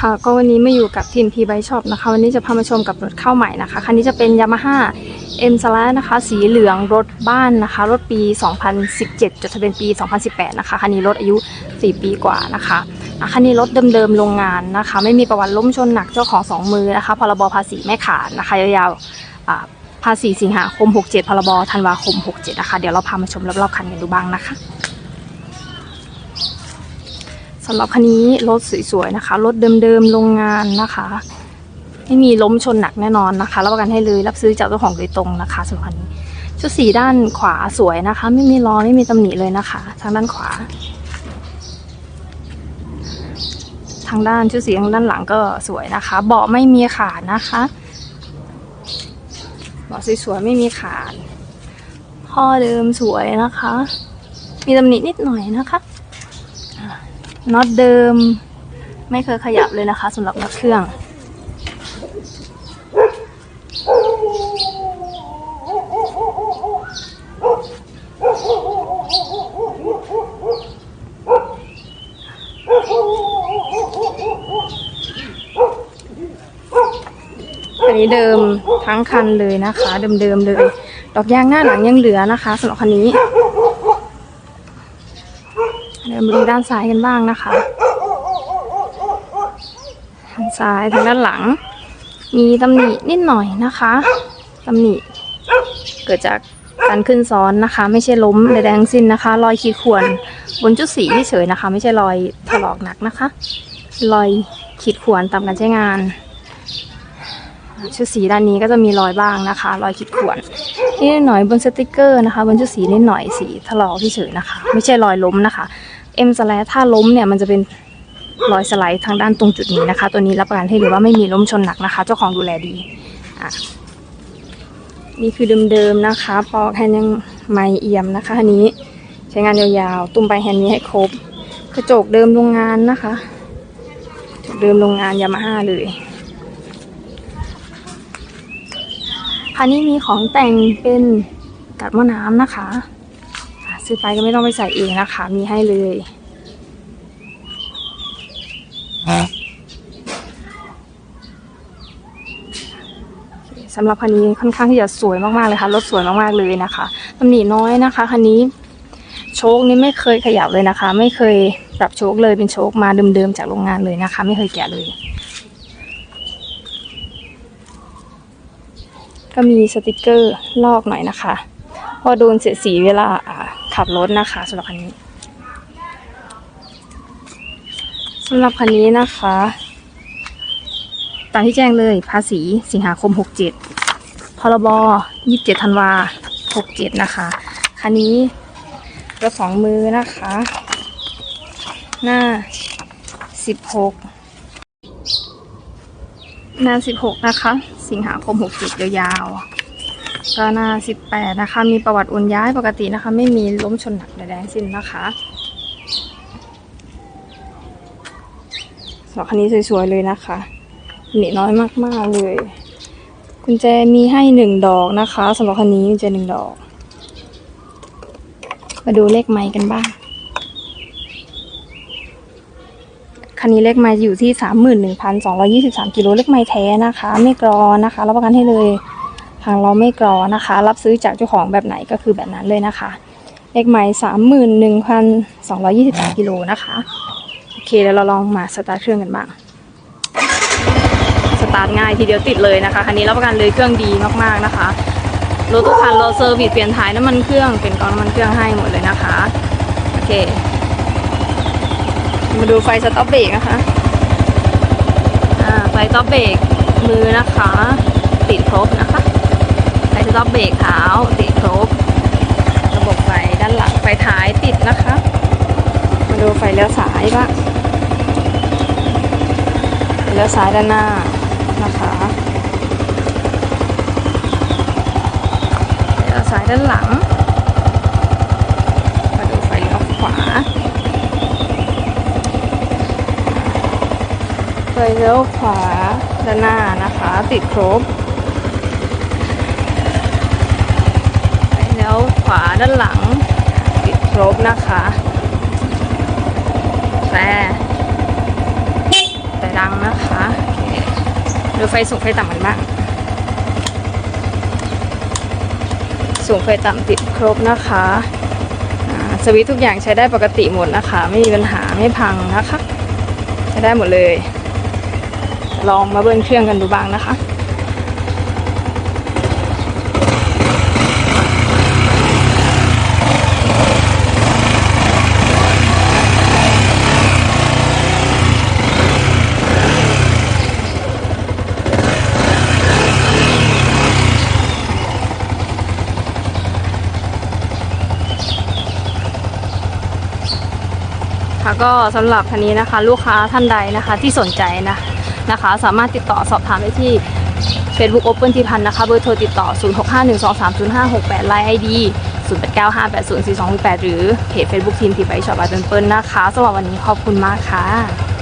ค่ะก็วันนี้มาอยู่กับทีมพีไบช็อปนะคะ วันนี้จะพามาชมกับรถเข้าใหม่นะคะคันนี้จะเป็น Yamaha M s l a นะคะ สีเหลืองรถบ้านนะคะ รถปี 2017 จดทะเบียนปี 2018 นะคะคันนี้รถอายุ 4 ปีกว่านะคะคันนี้รถเดิมๆโรงงานนะคะ ไม่มีประวัติล้มชนหนักเจ้าของ 2 มือนะคะพรบภาษีไม่ขาดนะคะยาวๆภาษีสิงหาคม 67 พรบธันวาคม 67 นะคะ เดี๋ยวเราพามาชมรอบๆคันกันดูบ้างนะคะ สำหรับคันนี้รถสวยๆนะคะ รถเดิมๆโรงงานนะคะ ไม่มีล้มชนหนักแน่นอนนะคะรับประกันให้เลยรับซื้อจากเจ้าของโดยตรงนะคะสำหรับคันนี้ ชุดสีด้านขวาสวยนะคะ ไม่มีรอไม่มีตำหนิเลยนะคะ ทางด้านขวา ทางด้านชุดสีทางด้านหลังก็สวยนะคะ เบาะไม่มีขาดนะคะเบาะสวยๆไม่มีขาดพ่อเดิมสวยนะคะ มีตำหนินิดหน่อยนะคะ น็อตเดิม ไม่เคยขยับเลยนะคะสำหรับน็อตเครื่อง อันนี้เดิมทั้งคันเลยนะคะ เดิมๆเลย ดอกยางหน้าหลังยังเหลือนะคะสำหรับคันนี้ มาดูด้านซ้ายกันบ้างนะคะ ทางซ้ายทางด้านหลัง มีตำหนินิดหน่อยนะคะตำหนิเกิดจากการขึ้นซ้อนนะคะ ไม่ใช่ล้มใดๆทั้งสิ้นนะคะ รอยขีดข่วนบนจุดสีเฉยนะคะ ไม่ใช่รอยถลอกหนักนะคะ รอยขีดข่วนตามการใช้งานชุดสีด้านนี้ก็จะมีรอยบ้างนะคะ รอยขีดข่วนนิดหน่อยบนสติกเกอร์นะคะ บนชุดสีนิดหน่อยสีถลอกเฉยนะคะ ไม่ใช่รอยล้มนะคะ เอ็มสไลด์ถ้าล้มเนี่ยมันจะเป็นรอยสไลด์ทางด้านตรงจุดนี้นะคะ ตัวนี้รับประกันให้เลยว่าไม่มีล้มชนหนักนะคะ เจ้าของดูแลดีอะนี่คือเดิมๆนะคะปอกแฮนยังไม่เอี่ยมนะคะอันนี้ใช้งานยาวๆ ตุ้มไปแฮนนี้ให้ครบ กระจกเดิมโรงงานนะคะกระจกเดิมโรงงานยามาฮ่าเลยคันนี้มีของแต่งเป็นกัดหม้อน้ำนะคะ ซื้อไปก็ไม่ต้องไปใส่เองนะคะ มีให้เลยโอเคสำหรับคันนี้ค่อนข้างที่จะสวยมากๆเลยค่ะรถสวยมากๆเลยนะคะตำหนิน้อยนะคะคันนี้โชคนี้ไม่เคยขยับเลยนะคะ ไม่เคยปรับโชคเลยเป็นโชคมาเดิมๆจากโรงงานเลยนะคะ ไม่เคยแกะเลย ก็มีสติกเกอร์ลอกหน่อยนะคะเพอโดนเสียดสีเวลาอ่า ขับรถนะคะสำหรับคันนี้สำหรับคันนี้นะคะ ตามที่แจ้งเลยภาษีสิงหาคม 67พรบ27ธันวา67 นะคะ คันนี้กระสองมือนะคะ หน้า 16 หน้า 16 นะคะ สิงหาคม 67 ยาวๆ ก็หน้า18นะคะ มีประวัติโอนย้ายปกตินะคะ ไม่มีล้มชนหนักใดๆทั้งสิ้นนะคะสำหรับคันนี้สวยๆเลยนะคะหนีน้อยมากๆเลย กุญแจมีให้หนึ่งดอกนะคะสำหรับคันนี้กุญแจหนึ่งดอก มาดูเลขไม้กันบ้างคันนี้เลขไม้อยู่ที่สามหมื่นหนึ่งพันสองร้อยี่สิบสามกิโลเลขไม้แท้นะคะ ไม่กรอนะคะ รับประกันให้เลยางเราไม่กรอนะคะ รับซื้อจากเจ้าของแบบไหนก็คือแบบนั้นเลยนะคะเลขไม้สามหมื่นหนึ่งพันสองร้อยี่สิบสามกิโลนะคะโอเคเดี๋ยวเราลองมาสตาร์ทเครื่องกันบ้างสตาร์ทง่ายทีเดียวติดเลยนะคะคันนี้รับประกันเลยเครื่องดีมากๆนะคะรถทุกคันเราเซอร์วิสเปลี่ยนถ่ายน้ำมันเครื่องเปลี่ยนกองน้ำมันเครื่องให้หมดเลยนะคะโอเค มาดูไฟสต็อปเบรกนะคะไฟสต็อปเบรกมือนะคะ ติดครบนะคะ ไฟสต็อเบรกเท้าติดครบ ระบบไฟด้านหลังไฟท้ายติดนะคะ มาดูไฟเลี้ยวซ้ายบ้างไฟเลี้ยวซ้ายด้านหน้านะคะไฟเลี้ยวซ้ายด้านหลัง มาดูไฟเลี้ยวขวาไฟเลี้ยวขวาด้านหน้านะคะ ติดครบ ไฟเลี้ยว ขวาด้านหลัง ติดครบนะคะแต่แต่ดังนะคะดูไฟสูงไฟต่ำกันบ้างสูงไฟต่ำติดครบนะคะสวิตช์ทุกอย่างใช้ได้ปกติหมดนะคะ ไม่มีปัญหาไม่พังนะคะ ใช้ได้หมดเลย ลองมาเบิ้ลเครื่องกันดูบ้างนะคะ ค่ะก็สำหรับคันนี้นะคะ ลูกค้าท่านใดนะคะที่สนใจนะนะคะ สามารถติดต่อสอบถามได้ที่ Facebook Open ที่พันนะคะเบอร์โทรติดต่อ 0651230568ไลน์ไอดี0895804268 หรือเพจ Facebook ทีมทีไบช็อปบายเปิ้ลนะคะสำหรับวันนี้ขอบคุณมากค่ะ